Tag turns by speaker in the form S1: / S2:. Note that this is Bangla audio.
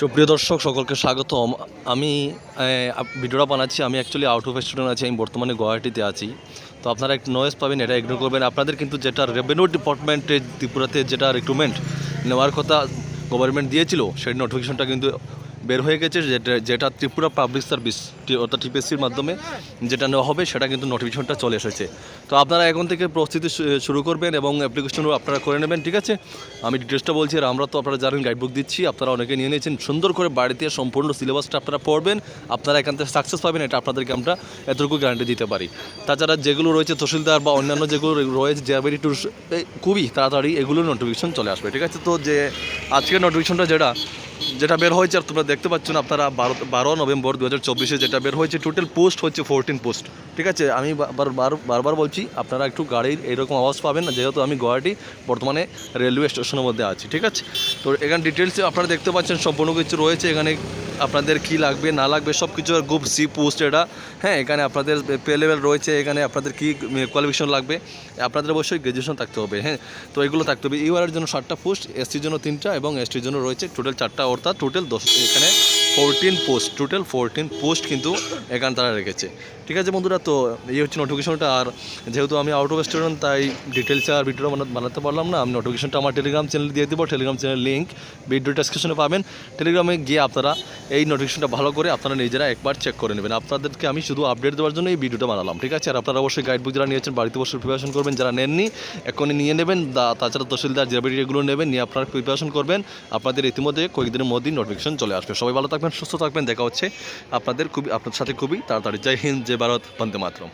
S1: সুপ্রিয় দর্শক, সকলকে স্বাগতম। আমি ভিডিওটা বানাচ্ছি। আমি অ্যাকচুয়ালি আউট অফ স্টুডেন্ট আছি, আমি বর্তমানে গুয়াহাটিতে আছি। তো আপনারা একটু নয়েস পাবেন, এটা ইগনোর করবেন। আপনাদের কিন্তু যেটা রেভিনিউ ডিপার্টমেন্টে ত্রিপুরাতে যেটা রিক্রুটমেন্ট নেওয়ার কথা গভর্নমেন্ট দিয়েছিল, সেই নোটিফিকেশনটা কিন্তু বের হয়ে গেছে, যেটা যেটা ত্রিপুরা পাবলিক সার্ভিস অর্থাৎ টিপিএসসির মাধ্যমে যেটা নেওয়া হবে, সেটা কিন্তু নোটিফিকেশনটা চলে এসেছে। তো আপনারা এখন থেকে প্রস্তুতি শুরু করবেন এবং অ্যাপ্লিকেশনও আপনারা করে নেবেন, ঠিক আছে? আমি ডিটেলসটা বলছি আর আমরা তো আপনারা জানেন গাইডবুক দিচ্ছি, আপনারা অনেকে নিয়ে নিয়েছেন, সুন্দর করে বাড়িতে সম্পূর্ণ সিলেবাসটা আপনারা পড়বেন, আপনারা এখান থেকে সাকসেস পাবেন, এটা আপনাদেরকে আমরা এতটুকু গ্যারান্টি দিতে পারি। তাছাড়া যেগুলো রয়েছে তহসিলদার বা অন্যান্য যেগুলো রয়েছে জেআরবিডি টুর খুবই তাড়াতাড়ি এগুলো নোটিফিকেশন চলে আসবে, ঠিক আছে? তো যে আজকের নোটিফিকেশনটা যেটা যেটা বের হয়েছে, আর তোমরা দেখতে পাচ্ছ না, আপনারা বারো বারো নভেম্বর দু হাজার যেটা বের হয়েছে টোটাল পোস্ট হচ্ছে ফোরটিন পোস্ট ঠিক আছে? আমি বার- বার- বারবার বলছি, আপনারা একটু গাড়ির এরকম আওয়াজ পাবেন না, যেহেতু আমি গুয়াহাটি, বর্তমানে রেলওয়ে স্টেশনের মধ্যে আছি, ঠিক আছে? তো এখানে ডিটেলসে আপনারা দেখতে পাচ্ছেন, সম্পূর্ণ কিছু রয়েছে, এখানে আপনাদের কি লাগবে, না লাগবে সব কিছু গ্রুপ সি পোস্ট এটা। হ্যাঁ এখানে আপনাদের পে লেভেল রয়েছে, এখানে আপনাদের কি কোয়ালিফিকেশন লাগবে, আপনাদের অবশ্যই গ্র্যাজুয়েশন থাকতে হবে হ্যাঁ? তো এগুলো থাকতে হবে। ইউআরের জন্য সাতটা পোস্ট এসটির জন্য তিনটা এবং এসটির জন্য রয়েছে টোটাল চারটা অর্থাৎ টোটাল দশ এখানে fourteen post total fourteen post কিন্তু এখানে তারা রেখেছে। ঠিক আছে বন্ধুরা, তো এই হচ্ছে নোটিফিকেশনটা আর যেহেতু আমি আউট অফ স্টুডেন্ট তাই ডিটেলসে আর ভিডিওটা বানা- বানাতে পারলাম না। আমি নোটিফিকেশনটা আমার টেলিগ্রাম চ্যানেল দিয়ে দেবো। টেলিগ্রাম চ্যানেল লিঙ্ক ভিডিও ডেসক্রিপশনে পাবেন। টেলিগ্রামে গিয়ে আপনারা এই নোটিফিকেশনটা ভালো করে আপনারা নিজেরা একবার চেক করে নেবেন। আপনাদেরকে আমি শুধু আপডেট দেওয়ার জন্য এই ভিডিওটা বানালাম। ঠিক আছে? আর আপনারা অবশ্যই গাইডবুক যারা নিয়েছেন, বাড়িতে বসে প্রিপারেশন করবেন, যারা নেননি, এখনই নিয়ে নেবেন। তাছাড়া তহসিলদার জেবিডি এগুলো নেবেন, নিয়ে আপনারা প্রিপারেশন করবেন। আপনাদের ইতিমধ্যে কয়েকদিনের মধ্যেই নোটিফিকেশন চলে আসবে। সবাই ভালো থাকবেন, সুস্থ থাকবেন। দেখা হচ্ছে আপনাদের খুবই আপনার সাথে খুবই তাড়াতাড়ি। জয় হিন্দ, জয় ভারত, বন্দে মাতরম।